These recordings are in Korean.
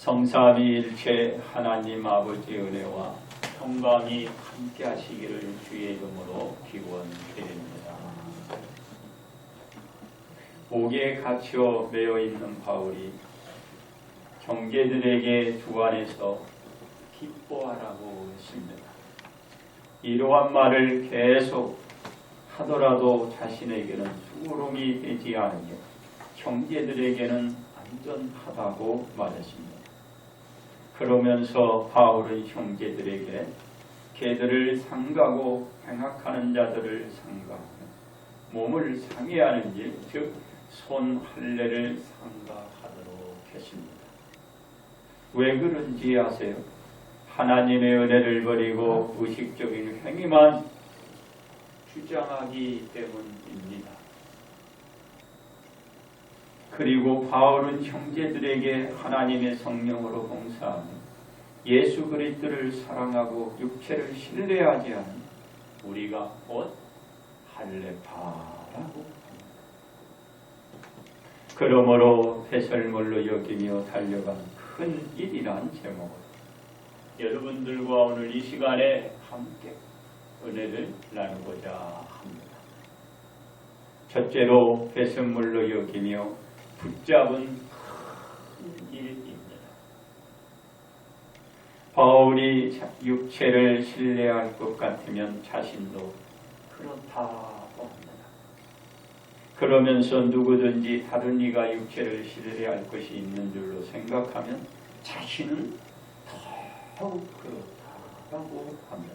성삼위일체 하나님 아버지 은혜와 평강이 함께 하시기를 주의 이름으로 기원드립니다. 옥에 갇혀 매여 있는 바울이 경계들에게 주관해서 기뻐하라고 했습니다. 이러한 말을 계속 하더라도 자신에게는 수고름이 되지 않으며 형제들에게는 안전하다고 말했습니다. 그러면서 바울은 형제들에게 개들을 상가고 행악하는 자들을 상가하며 몸을 상해하는 일, 즉 손할례를 상가하도록 했습니다. 왜 그런지 아세요? 하나님의 은혜를 버리고 의식적인 행위만 주장하기 때문입니다. 그리고 바울은 형제들에게 하나님의 성령으로 봉사하며 예수 그리스도를 사랑하고 육체를 신뢰하지 않은 우리가 곧 할례파라고. 그러므로 배설물로 여기며 달려간 큰 일이란 제목으로 여러분들과 오늘 이 시간에 함께 은혜를 나누고자 합니다. 첫째로 배설물로 여기며 붙잡은 큰 일입니다. 바울이 자- 육체를 신뢰할 것 같으면 자신도 그렇다고 합니다. 그러면서 누구든지 다른 이가 육체를 신뢰할 것이 있는 줄로 생각하면 자신은 더욱 그렇다라고 합니다.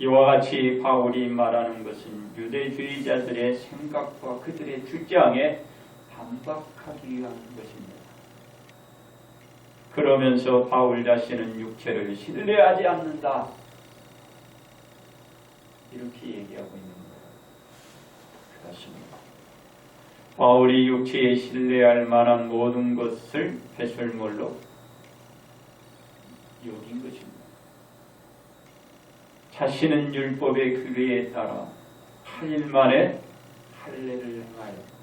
이와 같이 바울이 말하는 것은 유대주의자들의 생각과 그들의 주장에 반박하기 위한 것입니다. 그러면서 바울 자신은 육체를 신뢰하지 않는다. 이렇게 얘기하고 있는 거예요. 그렇습니다. 바울이 육체에 신뢰할 만한 모든 것을 배설물로 여긴 것입니다. 자신은 율법의 규례에 따라 8일 만에 할례를 행하여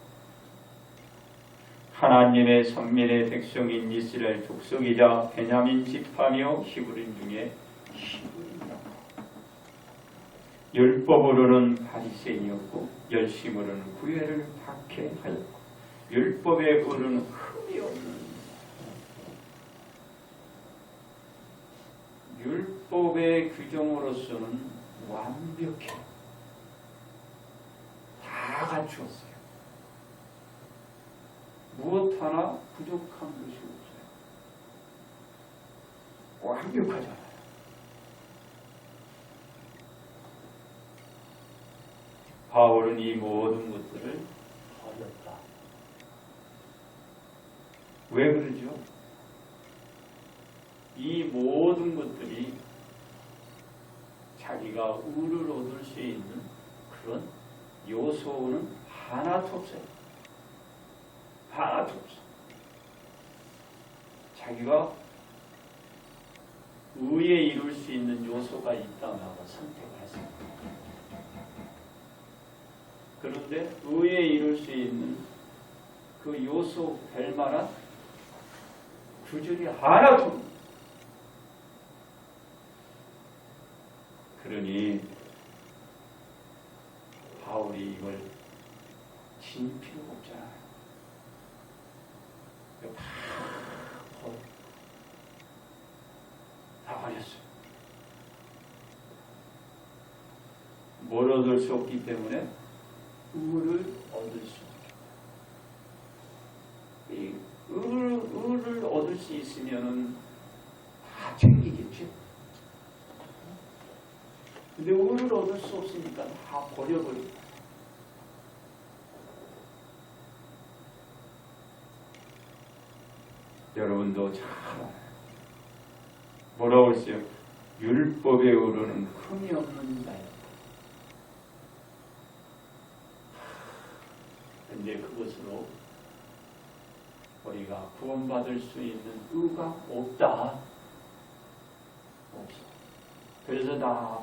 하나님의 선민의 백성인 이스라엘 족속이자 베냐민 지파며 히브린 중에 히브리라. 율법으로는 바리새인이었고 열심으로는 구애를 받게 하였고 율법의 의로는 흠이 없는 율법의 규정으로서는 완벽해 다 갖추었어요. 무엇 하나 부족한 것이 없어요. 완벽하잖아요. 바울은 이 모든 것들을 버렸다. 왜 그러죠? 이 모든 것들이 자기가 의를 얻을 수 있는 그런 요소는 하나도 없어요. 하나도 없어. 자기가 의에 이룰 수 있는 요소가 있다면 선택을 했습니다. 그런데 의에 이룰 수 있는 그 요소 될 만한 구절이 하나도 없는 그러니 바울이 이걸 진 필요가 없잖아요. 이거 다 버려. 다 버렸어요. 뭘 얻을 수 없기 때문에 의를 얻을 수 없다. 이 의를, 의를 얻을 수 있으면은 다 챙기겠죠. 근데 의를 얻을 수 없으니까 다 버려버리고 여러분도 잘. 뭐라고 했어요? 율법의 의로는 흠이 없는 자였 우리가 구원받을 수 있는 의가 없다. 그래서 다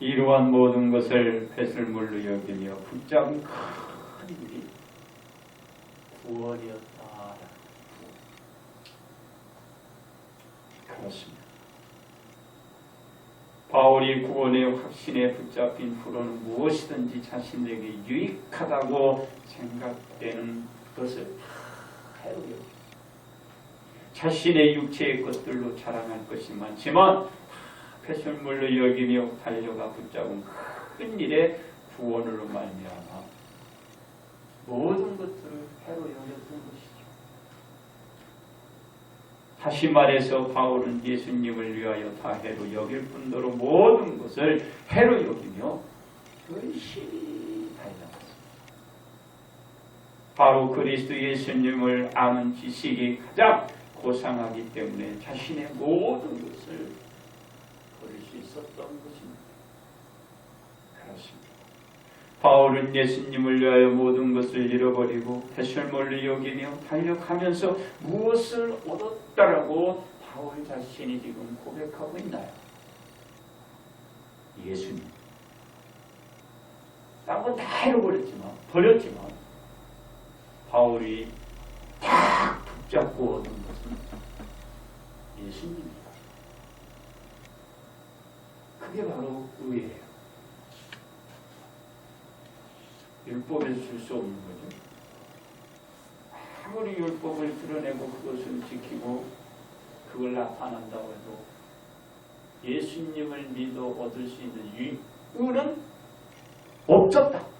이러한 모든 것을 배설물로 여기며 붙잡은 큰 일이 구원이었다. 그렇습니다. 바울이 구원의 확신에 붙잡힌 후로는 무엇이든지 자신에게 유익하다고 생각되는 것을 해로요. 자신의 육체의 것들로 자랑할 것이 많지만 패션물로 여기며 달려가 붙잡은 큰 일의 구원으로 말미암아 모든 것들을 해로 여겼던 것이죠. 다시 말해서 바울은 예수님을 위하여 다 해로 여길 뿐더러 모든 것을 해로 여기며 열심히. 바로 그리스도 예수님을 아는 지식이 가장 고상하기 때문에 자신의 모든 것을 버릴 수 있었던 것입니다. 그렇습니다. 바울은 예수님을 위하여 모든 것을 잃어버리고 배설물로 여기며 달려가면서 무엇을 얻었다라고 바울 자신이 지금 고백하고 있나요? 예수님. 딴건다 잃어버렸지만, 버렸지만, 바울이 딱 붙잡고 얻은 것은 예수님입니다. 그게 바로 의예요. 율법에서 줄 수 없는 거죠. 아무리 율법을 드러내고 그것을 지키고 그걸 나타난다고 해도 예수님을 믿어 얻을 수 있는 유익은 없었다.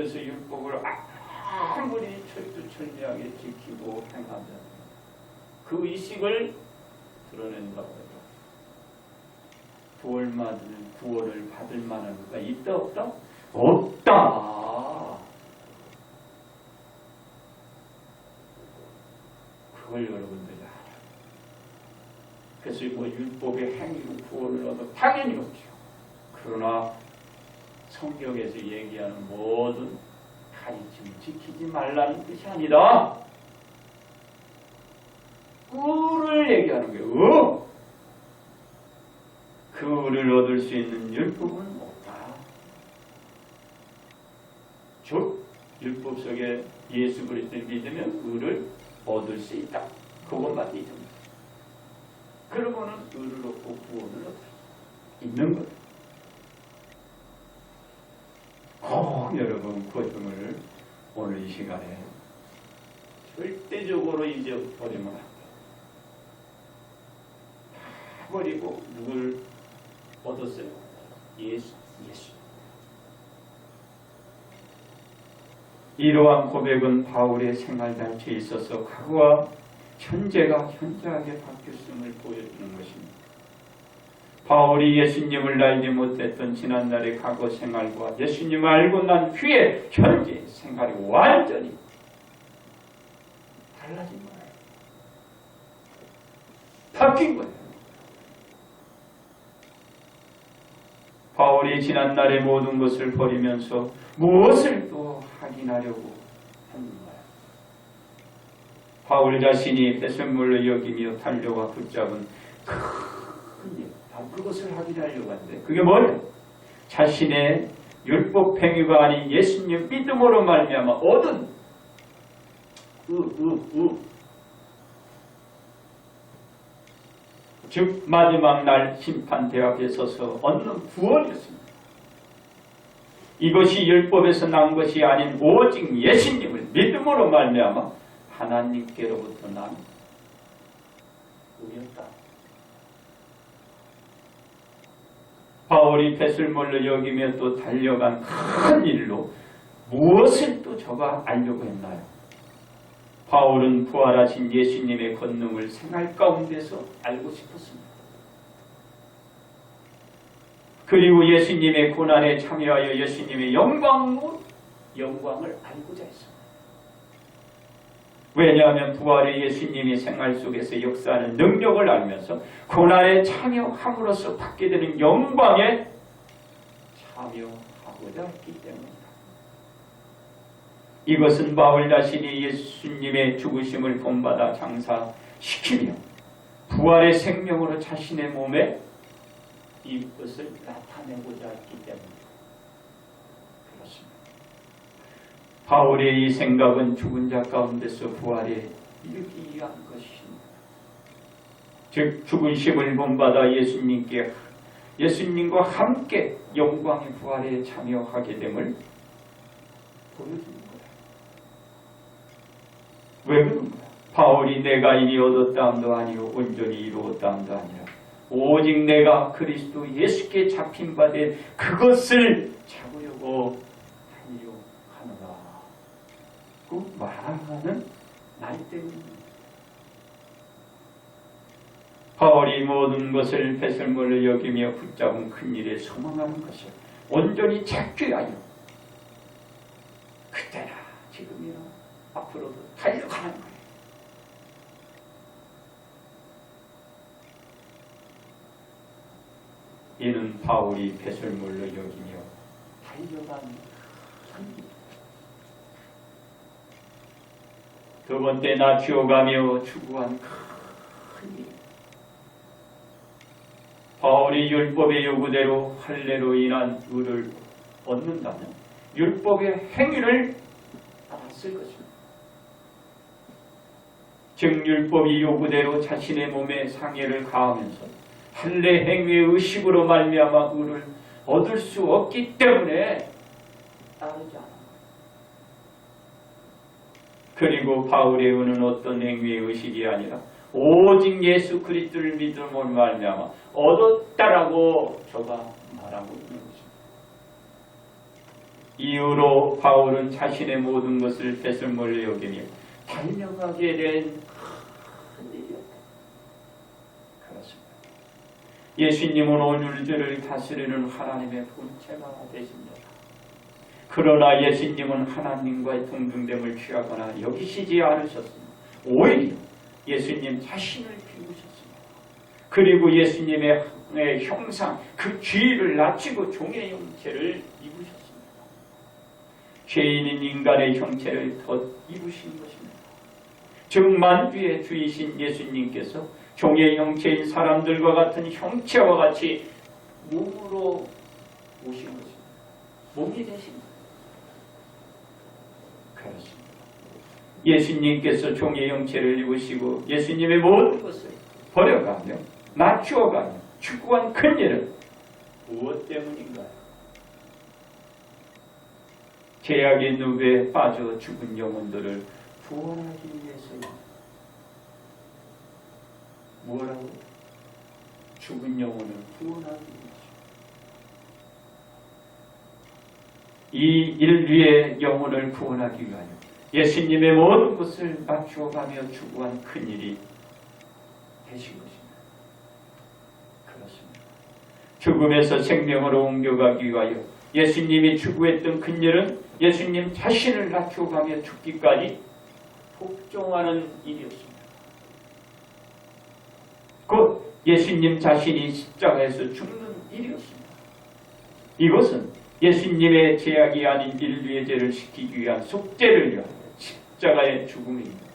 그래서 율법을 아무리 철두철미하게 지키고 행하면 그 의식을 드러낸다고 해도 구원받을 구원을 받을 만한 것가 있다 없다? 없다. 그걸 여러분들이 알아요. 그래서 뭐 율법의 행위로 구원을 얻어 당연히 없죠. 그러나 성경에서 얘기하는 모든 가르침을 지키지 말라는 뜻이 아니다. 꿀을 얘기하는 거예요. 그 의를 얻을 수 있는 율법은 없다. 즉 율법 속에 예수 그리스도를 믿으면 의를 얻을 수 있다. 그것만 믿으면 그러고는 의를 얻고 구원을 수 있는 것. 꼭 여러분 그 점을 오늘 이 시간에 절대적으로 잊어버리면 안 돼. 다 버리고 누굴 얻었어요? 예수, 예수. 이러한 고백은 바울의 생활 자체에 있어서 과거와 현재가 현저하게 바뀌었음을 보여주는 것입니다. 바울이 예수님을 알지 못했던 지난날의 과거 생활과 예수님을 알고 난 후에 현재 생활이 완전히 달라진 거예요. 바뀐 거예요. 바울이 지난날의 모든 것을 버리면서 무엇을 또 확인하려고 하는 거예요. 바울 자신이 배설물로 여기며 달려와 붙잡은 큰 일, 다 그것을 확인하려고 하는데 그게 뭐예요? 자신의 율법 행위가 아닌 예수님 믿음으로 말미암아 얻은. 즉 마지막 날 심판대 앞에 서서 얻는 구원이었습니다. 이것이 율법에서 난 것이 아닌 오직 예수님을 믿음으로 말미암아 하나님께로부터 난 의였다. 바울이 배설물로 여기며 또 달려간 큰 일로 무엇을 또 저가 알려고 했나요? 바울은 부활하신 예수님의 권능을 생활 가운데서 알고 싶었습니다. 그리고 예수님의 고난에 참여하여 예수님의 영광으로 영광을 알고자 했습니다. 왜냐하면 부활의 예수님이 생활 속에서 역사하는 능력을 알면서 고난에 참여함으로써 받게 되는 영광에 참여하고자 했기 때문입니다. 이것은 바울 자신이 예수님의 죽으심을 본받아 장사시키며 부활의 생명으로 자신의 몸에 이것을 나타내고자 했기 때문입니다. 그렇습니다. 바울의 이 생각은 죽은 자 가운데서 부활의 이루기 위한 것입니다. 즉 죽으심을 본받아 예수님께 예수님과 함께 영광의 부활에 참여하게 됨을 보여주는 거예요. 왜 그런 거야? 바울이 내가 이리 얻었다함도 아니요 온전히 이루었다함도 아니라 오직 내가 그리스도 예수께 잡힌 바 된 그것을 잡으려고 하려 하노라. 그 말하는 날 때문입니다. 바울이 모든 것을 배설물로 여기며 붙잡은 큰 일에 소망하는 것을 온전히 위하여 그때나 지금이나 앞으로도 달려가는 거예요. 이는 바울이 배설물로 여기며 달려간 선입니다. 두 번째 낮추어가며 추구한 큰 일. 바울이 율법의 요구대로 할례로 인한 의를 얻는다면 율법의 행위를 알았을 것입니다. 즉 율법이 요구대로 자신의 몸에 상해를 가하면서 할례 행위의 의식으로 말미암아 의를 얻을 수 없기 때문에 따르지 않아. 그리고 바울의 의는 어떤 행위의 의식이 아니라 오직 예수 그리스도를 믿음으로 말미암아 얻었다라고 저가 말하고 있는. 이후로 바울은 자신의 모든 것을 배설물로 여기며 달려가게 된. 그렇습니다. 예수님은 오늘들을 다스리는 하나님의 본체가 되십니다. 그러나 예수님은 하나님과의 동등됨을 취하거나 여기시지 않으셨습니다. 오히려 예수님 자신을 비우셨습니다. 그리고 예수님의 형상, 그 죄를 낮추고 종의 형체를 입으셨습니다. 죄인인 인간의 형체를 더 입으신 것입니다. 즉 만주의 주이신 예수님께서 종의 형체인 사람들과 같은 형체와 같이 몸으로 오신 것입니다. 몸이 되신 것. 그렇습니다. 예수님께서 종의 형체를 입으시고 예수님의 모든 것을 버려가며 낮추어가며 축구한 큰 일은 무엇 때문인가요? 죄악의 늪에 빠져 죽은 영혼들을 구원하기 위해서요. 뭐라고? 죽은 영혼을 구원하기 위해서. 이 인류의 영혼을 구원하기 위하여 예수님의 모든 것을 맞추어가며 추구한 큰 일이 되신 것입니다. 그렇습니다. 죽음에서 생명으로 옮겨가기 위하여 예수님이 추구했던 큰 일은 예수님 자신을 낮추어가며 죽기까지 복종하는 일이었습니다. 곧 예수님 자신이 십자가에서 죽는 일이었습니다. 이것은 예수님의 제약이 아닌 인류의 죄를 지키기 위한 속죄를 위한 십자가의 죽음입니다.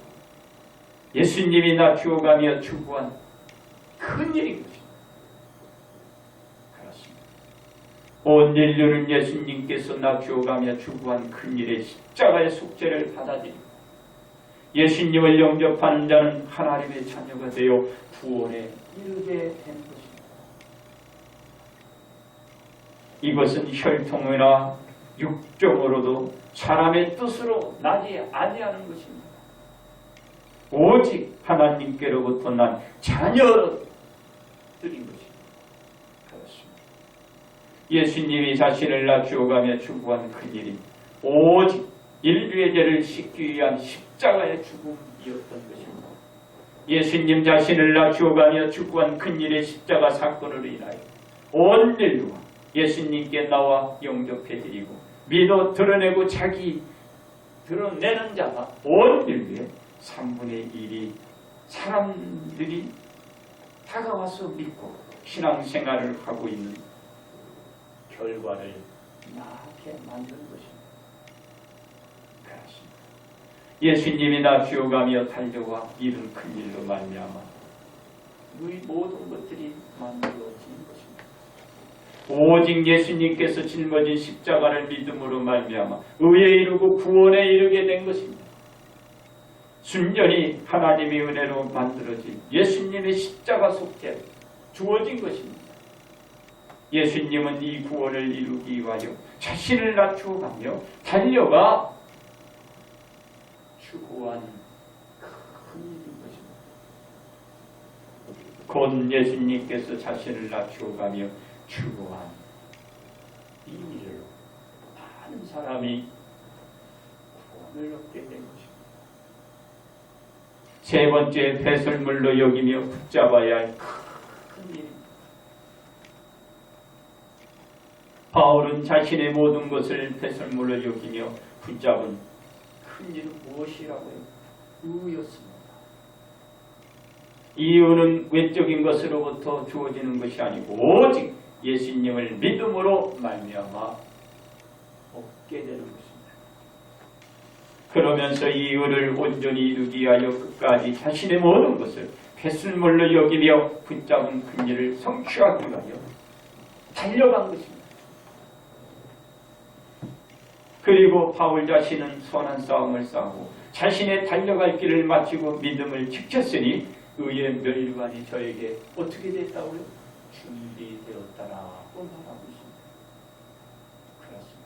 예수님이 낮추어가며 추구한 큰 일인 것입니다. 그렇습니다. 온 인류는 예수님께서 낮추어가며 추구한 큰 일의 십자가의 속죄를 받아들이고 예수님을 영접하는 자는 하나님의 자녀가 되어 구원에 이르게 된 것입니다. 이것은 혈통이나 육종으로도 사람의 뜻으로 나지 아니하는 것입니다. 오직 하나님께로부터 난 자녀들인 것입니다. 그렇습니다. 예수님이 자신을 낮추어가며 추구한 그 일이 오직 인류의 죄를 씻기 위한 십자가의 죽음이었던 것입니다. 예수님 자신을 낮추어가며 추구한 큰 일의 십자가 사건으로 인하여 온 인류가 예수님께 나와 영접해드리고 믿어 드러내고 자기 드러내는 자가 온 인류의 3분의 1이 사람들이 다가와서 믿고 신앙생활을 하고 있는 결과를 나게 만든 것입니다. 그렇습니다. 예수님이 낮추어가며 달려와 이룬 큰 일로 말미암아 우리 모든 것들이 만들어진 것입니다. 오직 예수님께서 짊어진 십자가를 믿음으로 말미암아 의에 이르고 구원에 이르게 된 것입니다. 순전히 하나님의 은혜로 만들어진 예수님의 십자가 속죄 주어진 것입니다. 예수님은 이 구원을 이루기 위하여 자신을 낮추어 가며 달려가 추구한 큰 일인 것입니다. 곧 예수님께서 자신을 낮추어 가며 추구한 이 일을 많은 사람이 구원을 얻게 된 것입니다. 세 번째 배설물로 여기며 붙잡아야 할 큰 일입니다. 바울은 자신의 모든 것을 배설물로 여기며 붙잡은 큰 일은 무엇이라고요? 의였습니다. 이유는 외적인 것으로부터 주어지는 것이 아니고 오직 예수님을 믿음으로 말미암아 얻게 되는 것입니다. 그러면서 이 의를 온전히 이루기 위하여 끝까지 자신의 모든 것을 배설물로 여기며 붙잡은 큰 일을 성취하기 위하여 달려간 것입니다. 그리고 바울 자신은 선한 싸움을 싸고 자신의 달려갈 길을 마치고 믿음을 지켰으니 의의 멸관이 저에게 어떻게 됐다고요? 준비되었다라고 말하고 있습니다. 그렇습니다.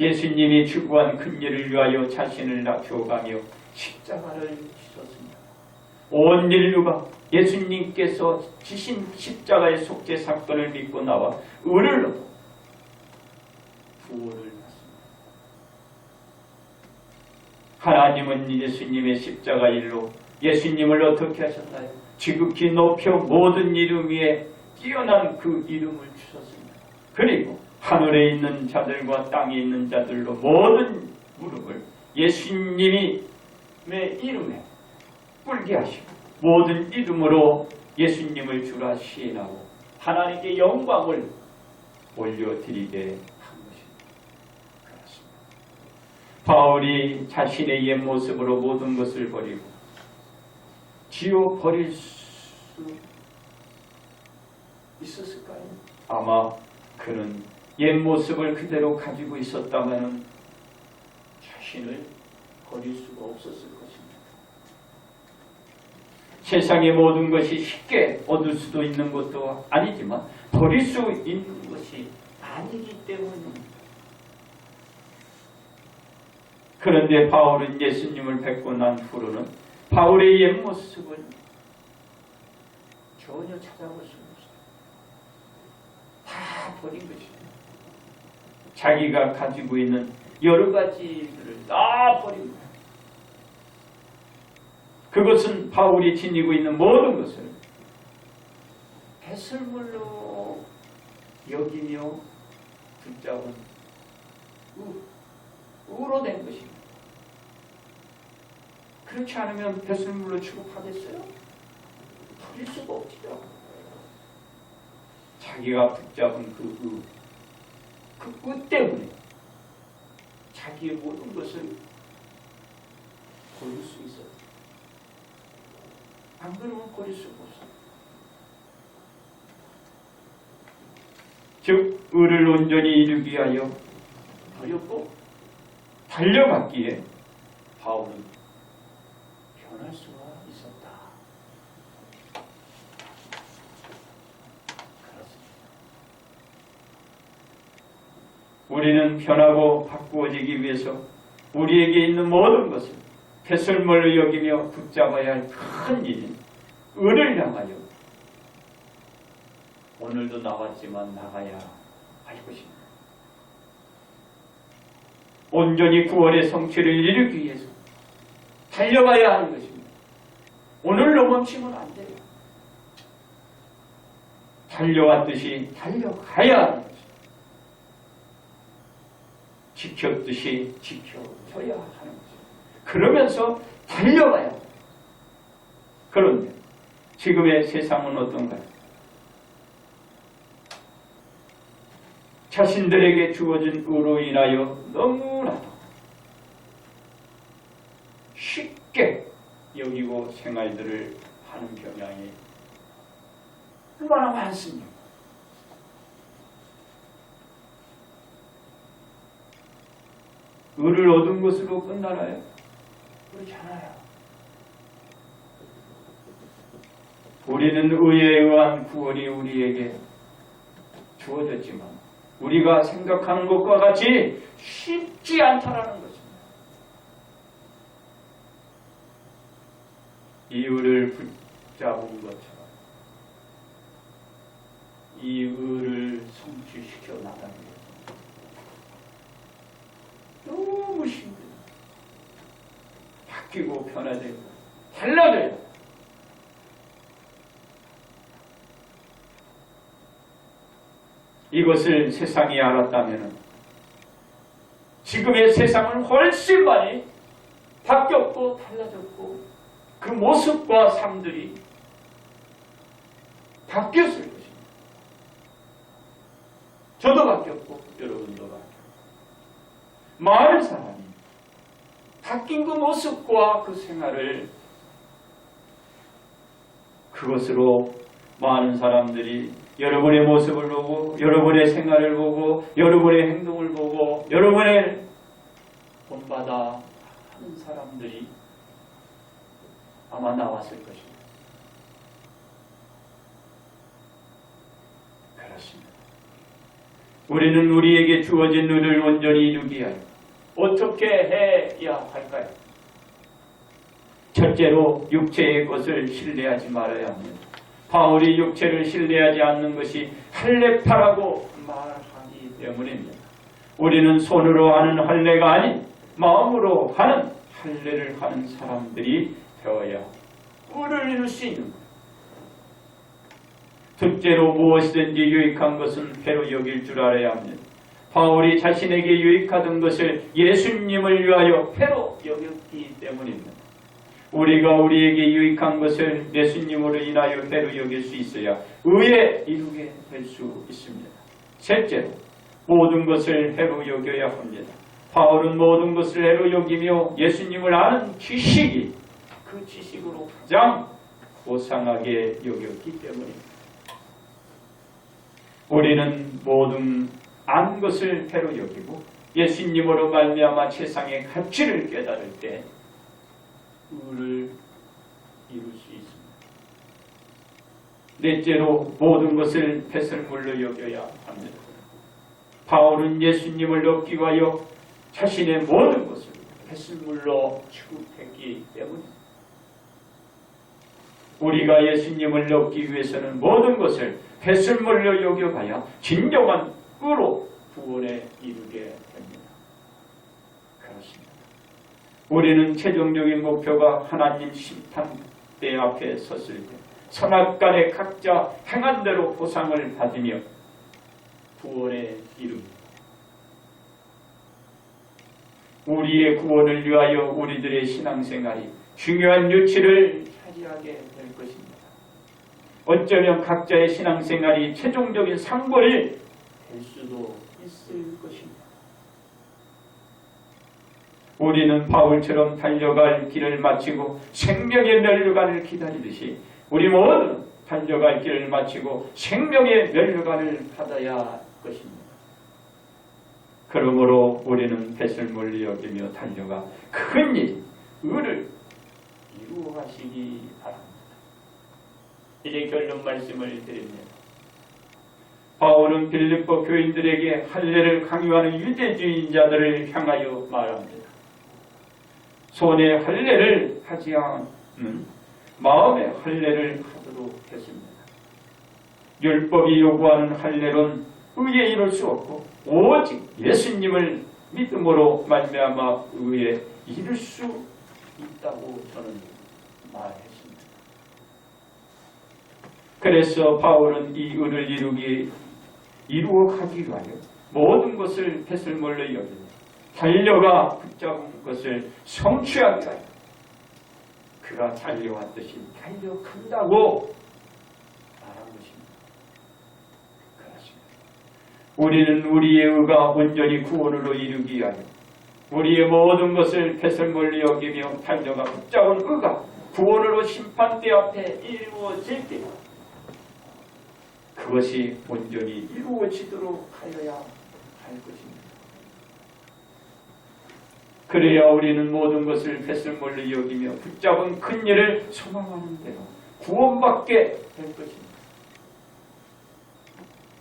예수님이 추구한 큰 일을 위하여 자신을 낮춰가며 십자가를 지셨습니다. 온 인류가 예수님께서 지신 십자가의 속죄 사건을 믿고 나와 의를 얻어 구원을 받습니다. 하나님은 예수님의 십자가 일로 예수님을 어떻게 하셨나요? 지극히 높여 모든 이름 위에 뛰어난 그 이름을 주셨습니다. 그리고 하늘에 있는 자들과 땅에 있는 자들로 모든 무릎을 예수님이 의 이름에 꿇게 하시고 모든 이름으로 예수님을 주라 시인하고 하나님께 영광을 올려드리게 한 것입니다. 그렇습니다. 바울이 자신의 옛 모습으로 모든 것을 버리고 지어 버릴 수 있었을까요? 아마 그는 옛 모습을 그대로 가지고 있었다면 자신을 버릴 수가 없었을 것입니다. 세상의 모든 것이 쉽게 얻을 수도 있는 것도 아니지만 버릴 수 있는 것이 아니기 때문입니다. 그런데 바울은 예수님을 뵙고 난 후로는 바울의 옛 모습을 전혀 찾아볼 수 없어요. 다 버린 것입니다. 자기가 가지고 있는 여러 가지들을 다 버린 거예요. 그것은 바울이 지니고 있는 모든 것을 배설물로 여기며 붙잡은 우, 우로 된 것입니다. 그렇지 않으면 배설물로 취급하겠어요? 버릴 수가 없지요. 자기가 붙잡은 그 의, 그의 때문에 자기의 모든 것을 버릴 수 있어요. 안 그러면 버릴 수가 없어요. 즉, 의를 온전히 이루기 위하여 버렸고 달려갔기에 바울은 변할 수가 있었다. 우리는 변하고 바꾸어지기 위해서 우리에게 있는 모든 것을 배설물로 여기며 붙잡아야 할 큰 일인 의를 향하여 오늘도 나왔지만 나가야 할 것입니다. 온전히 구원의 성취를 이루기 위해서 달려가야 하는 것입니다. 오늘로 멈추면 안 돼요. 달려왔듯이 달려가야 하는 것입니다. 지켰듯이 지켜줘야 하는 것입니다. 그러면서 달려가야 합니다. 그런데 지금의 세상은 어떤가요? 자신들에게 주어진 의로 인하여 너무나도 쉽게 여기고 생활들을 하는 경향이 얼마나 많습니까? 의를 얻은 것으로 끝나나요? 그렇지 않아요. 우리는 의에 의한 구원이 우리에게 주어졌지만 우리가 생각하는 것과 같이 쉽지 않다라는 것입니다. 이유를 붙잡은 것처럼 이 의를 성취시켜 나가는 것 너무 힘들어요. 바뀌고 변화되고 달라져요. 이것을 세상이 알았다면 지금의 세상은 훨씬 많이 바뀌었고 달라졌고 그 모습과 삶들이 바뀌었을 것입니다. 저도 바뀌었고 여러분도 바뀌었고 많은 사람이 바뀐 그 모습과 그 생활을 그것으로 많은 사람들이 여러분의 모습을 보고 여러분의 생활을 보고 여러분의 행동을 보고 여러분의 본받아 하는 사람들이 아마 나왔을 것입니다. 그렇습니다. 우리는 우리에게 주어진 일을 온전히 이루기 위하여 어떻게 해야 할까요? 첫째로 육체의 것을 신뢰하지 말아야 합니다. 바울이 육체를 신뢰하지 않는 것이 할례파라고 말하기 때문입니다. 우리는 손으로 하는 할례가 아닌 마음으로 하는 할례를 하는 사람들이 되어야 의를 이룰 수 있는 것. 둘째로 무엇이든지 유익한 것은 배로 여길 줄 알아야 합니다. 바울이 자신에게 유익하던 것을 예수님을 위하여 배로 여겼기 때문입니다. 우리가 우리에게 유익한 것을 예수님으로 인하여 배로 여길 수 있어야 의에 이루게 될 수 있습니다. 셋째로 모든 것을 해로 여겨야 합니다. 바울은 모든 것을 해로 여기며 예수님을 아는 지식이 그 지식으로 가장 고상하게 여겼기 때문입니다. 우리는 모든 안 것을 해로 여기고 예수님으로 말미암아 세상의 가치를 깨달을 때의 를 이룰 수 있습니다. 넷째로 모든 것을 배설물로 여겨야 합니다. 바울은 예수님을 얻기 위하여 자신의 모든 것을 배설물로 취급했기 때문입니다. 우리가 예수님을 얻기 위해서는 모든 것을 배설물로 여겨가야 진정한 의로 구원에 이르게 됩니다. 그렇습니다. 우리는 최종적인 목표가 하나님 심판대 앞에 섰을 때 선악간에 각자 행한 대로 보상을 받으며 구원에 이릅니다. 우리의 구원을 위하여 우리들의 신앙생활이 중요한 유치를 차지하게 될 것입니다. 어쩌면 각자의 신앙생활이 최종적인 상벌이 될 수도 있을 것입니다. 우리는 바울처럼 달려갈 길을 마치고 생명의 멸류관을 기다리듯이 우리 모두 달려갈 길을 마치고 생명의 멸류관을 받아야 할 것입니다. 그러므로 우리는 배설물을 여기며 달려가 큰 일, 의를 이루어 가시기 바랍니다. 이제 결론 말씀을 드립니다. 바울은 빌립보 교인들에게 할례를 강요하는 유대주의자들을 향하여 말합니다. 손에 할례를 하지 않은 마음의 할례를 하도록 했습니다. 율법이 요구하는 할례는 의에 이룰 수 없고 오직 예수님을 믿음으로 말미암아 의에 이룰 수 있다고 저는 말했습니다. 그래서 바울은 이 의를 이루기 이루어 가기 위하여 모든 것을 배설물로 여기고 달려가 붙잡은 것을 위하여 그가 달려왔듯이 달려간다고 말한 것입니다. 그렇습니다. 우리는 우리의 의가 온전히 구원으로 이루기 위하여 우리의 모든 것을 배설물로 여기며 달려가 붙잡은 의가 구원으로 심판대 앞에 이루어질 때 그것이 온전히 이루어지도록 하여야 할 것입니다. 그래야 우리는 모든 것을 배설물로 여기며 붙잡은 큰 일을 소망하는 대로 구원받게 될 것입니다.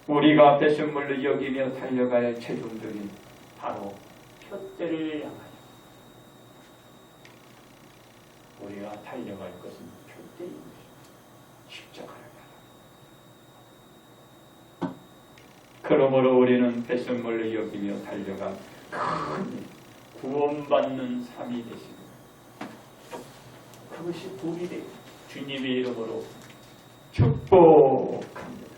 우리가 배설물로 여기며 할 최종적인 바로 표대를 향하여 우리가 달려갈 것은 표대인 것입니다. 십자가를 바라. 그러므로 우리는 배설물로 여기며 달려가 큰 구원받는 삶이 되시고 그것이 복이 되고 주님의 이름으로 축복합니다.